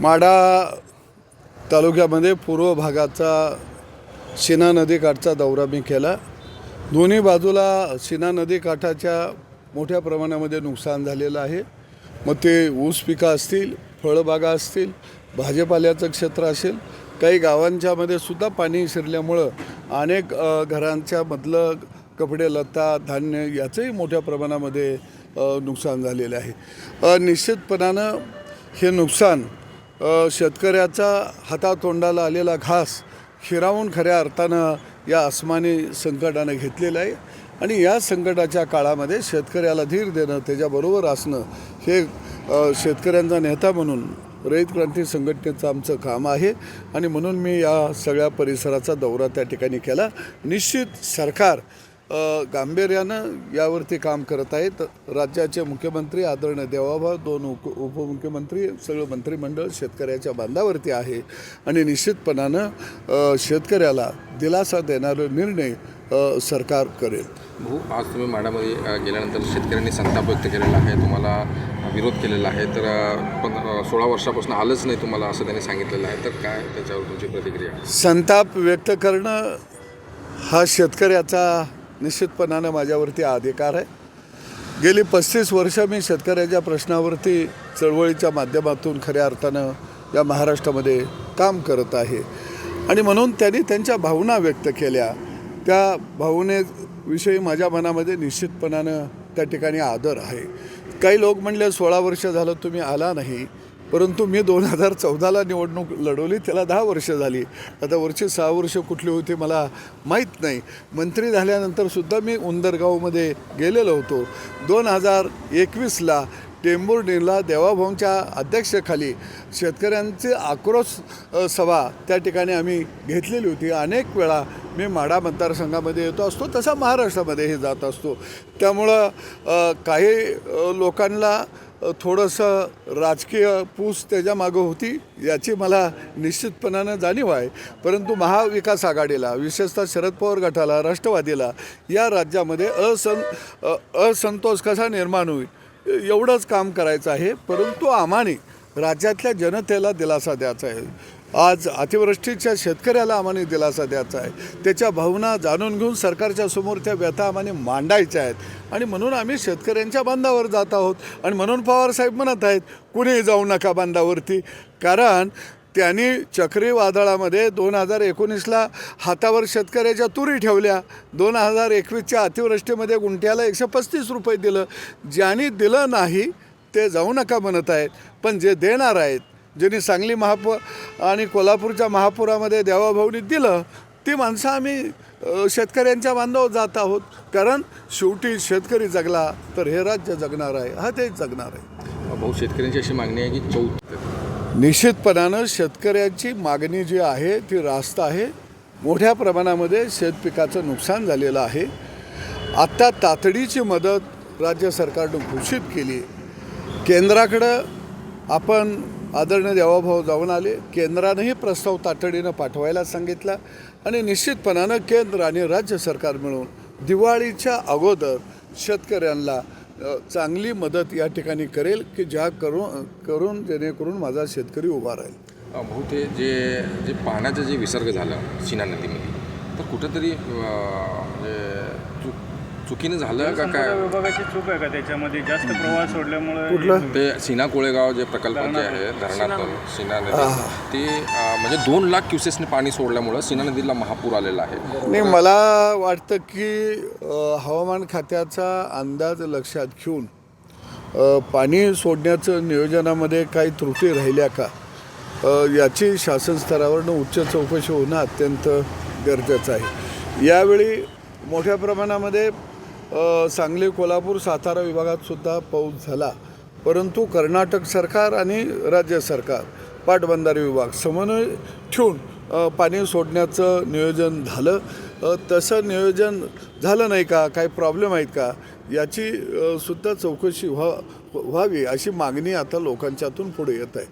माडा तालुक्यामध्ये पूर्व भागाचा शिना नदीकाठचा दौरा मी केला. दोन्ही बाजूला शिना नदीकाठाच्या मोठ्या प्रमाणामध्ये नुकसान झालेलं आहे. मग ते ऊस पिकं असतील फळबागा असतील भाजीपाल्याचं क्षेत्र असेल काही गावांच्यामध्ये सुद्धा पाणी शिरल्यामुळं अनेक घरांच्यामधलं घरांच्या मधलं कपडे लत्ता धान्य याचंही मोठ्या प्रमाणामध्ये नुकसान झालेलं आहे. निश्चितपणानं हे नुकसान शेतकऱ्याचा हातातोंडाला आलेला घास हिरावून खऱ्या अर्थानं या आसमानी संकटानं घेतलेलं आहे. आणि या संकटाच्या काळामध्ये शेतकऱ्याला धीर देणं त्याच्याबरोबर असणं हे शेतकऱ्यांचा नेता म्हणून रयत क्रांती संघटनेचं आमचं काम आहे. आणि म्हणून मी या सगळ्या परिसराचा दौरा त्या ठिकाणी केला. निश्चित सरकार गांभीर्यानं यावरती काम करत आहेत. राज्याचे मुख्यमंत्री आदरणीय देवाभाऊ दोन उप उपमुख्यमंत्री सगळं मंत्रिमंडळ शेतकऱ्याच्या बांधावरती आहे. आणि निश्चितपणानं शेतकऱ्याला दिलासा देणारे निर्णय सरकार करेल. भाऊ आज तुम्ही माडामध्ये गेल्यानंतर शेतकऱ्यांनी संताप व्यक्त केलेला आहे. तुम्हाला विरोध केलेला आहे तर पंधरा पण सोळा वर्षापासून आलंच नाही तुम्हाला असं त्यांनी सांगितलेलं आहे. तर काय त्याच्यावर तुमची प्रतिक्रिया संताप व्यक्त करणं हा शेतकऱ्याचा निश्चितपणानं माझ्यावरती अधिकार आहे. गेली पस्तीस वर्ष मी शेतकऱ्याच्या प्रश्नावरती चळवळीच्या माध्यमातून खऱ्या अर्थानं या महाराष्ट्रामध्ये काम करत आहे. आणि म्हणून त्यांनी त्यांच्या भावना व्यक्त केल्या. त्या भावनेविषयी माझ्या मनामध्ये निश्चितपणानं त्या ठिकाणी आदर आहे. काही लोक म्हणले सोळा वर्ष झालं तुम्ही आला नाही परंतु मी दोन हजार चौदाला निवडणूक लढवली त्याला दहा वर्ष झाली. आता वरची सहा वर्ष कुठली होती मला माहीत नाही. मंत्री झाल्यानंतरसुद्धा मी उंदरगावमध्ये गेलेलो होतो. दोन हजार एकवीसला टेंबुर्डीला देवाभाऊंच्या अध्यक्षखाली शेतकऱ्यांचे आक्रोश सभा त्या ठिकाणी आम्ही घेतलेली होती. अनेक वेळा मी माढा मतदारसंघामध्ये येतो असतो तसा महाराष्ट्रामध्येही जात असतो. त्यामुळं काही लोकांना थोडंसं राजकीय पूस त्याच्यामागं होती याची मला निश्चितपणानं जाणीव आहे. परंतु महाविकास आघाडीला विशेषतः शरद पवार गटाला राष्ट्रवादीला या राज्यामध्ये असं असंतोष कसा निर्माण होईल? एवढंच काम करायचं आहे परंतु आम्हाने राज्यातल्या जनतेला दिलासा द्यायचा आहे. आज अतिवृष्टीच्या शेतकऱ्याला आम्हाने दिलासा द्यायचा आहे. त्याच्या भावना जाणून घेऊन सरकारच्या समोर त्या व्यथा आम्हाने मांडायच्या आहेत. आणि म्हणून आम्ही शेतकऱ्यांच्या बांधावर जात आहोत. आणि म्हणून पवारसाहेब म्हणत आहेत कुणीही जाऊ नका बांधावरती. कारण त्यांनी चक्रीवादळामध्ये दोन हजार एकोणीसला हातावर शेतकऱ्याच्या तुरी ठेवल्या. दोन हजार एकवीसच्या अतिवृष्टीमध्ये गुंठ्याला एकशे पस्तीस रुपये दिलं. ज्यांनी दिलं नाही ते जाऊ नका म्हणत आहेत. पण जे देणार आहेत ज्यांनी सांगली महापौर आणि कोल्हापूरच्या महापुरामध्ये देवाभाऊनी दिलं ती माणसं आम्ही शेतकऱ्यांच्या बांधव जात आहोत. कारण शेवटी शेतकरी जगला तर हे राज्य जगणार आहे. हा तेच जगणार आहे. भाऊ शेतकऱ्यांची अशी मागणी आहे की चौ निश्चितपणानं शेतकऱ्याची मागणी जी आहे ती रास्त आहे. मोठ्या प्रमाणामध्ये शेतपिकाचं नुकसान झालेलं आहे. आत्ता तातडीची मदत राज्य सरकारनं घोषित केली. केंद्राकडं आपण आदरणीय देवाभाऊ जाऊन आले. केंद्रानंही प्रस्ताव तातडीनं पाठवायला सांगितला आणि निश्चितपणानं केंद्र आणि राज्य सरकार मिळून दिवाळीच्या अगोदर शेतकऱ्यांना चांगली मदत या ठिकाणी करेल की ज्या करून करून जेणेकरून माझा शेतकरी उभा राहील. अ, भाऊ ते जे जे पाण्याचं जे विसर्ग झालं सीना नदीमध्ये तर कुठंतरी चुकीनं झालं का काय? विभागाची चूक आहे का त्याच्यामध्ये? जास्त प्रवाह सोडल्यामुळे कुठलं? ते सीना कोळेगाव जे प्रकल्प जे आहे धरणात सीना नदी. ते म्हणजे दोन लाख क्युसेसने पाणी सोडल्यामुळं सीना नदीला महापूर आलेला आहे. नाही मला वाटतं की हवामान खात्याचा अंदाज लक्षात घेऊन पाणी सोडण्याचं नियोजनामध्ये काही त्रुटी राहिल्या का? याची शासन स्तरावरनं उच्च चौकशी होणं अत्यंत गरजेचं आहे. यावेळी मोठ्या प्रमाणामध्ये सांगली कोल्हापूर सातारा विभागात सुद्धा पाऊस झाला. परंतु कर्नाटक सरकार आणि राज्य सरकार पाटबंधारे विभाग समन्वय ठेवून पाणी सोडण्याचं नियोजन झालं. तसं नियोजन झालं नाही का? काही प्रॉब्लेम आहेत का? याची सुद्धा चौकशी व्हा व्हावी अशी मागणी आता लोकांच्यातून पुढे येत आहे.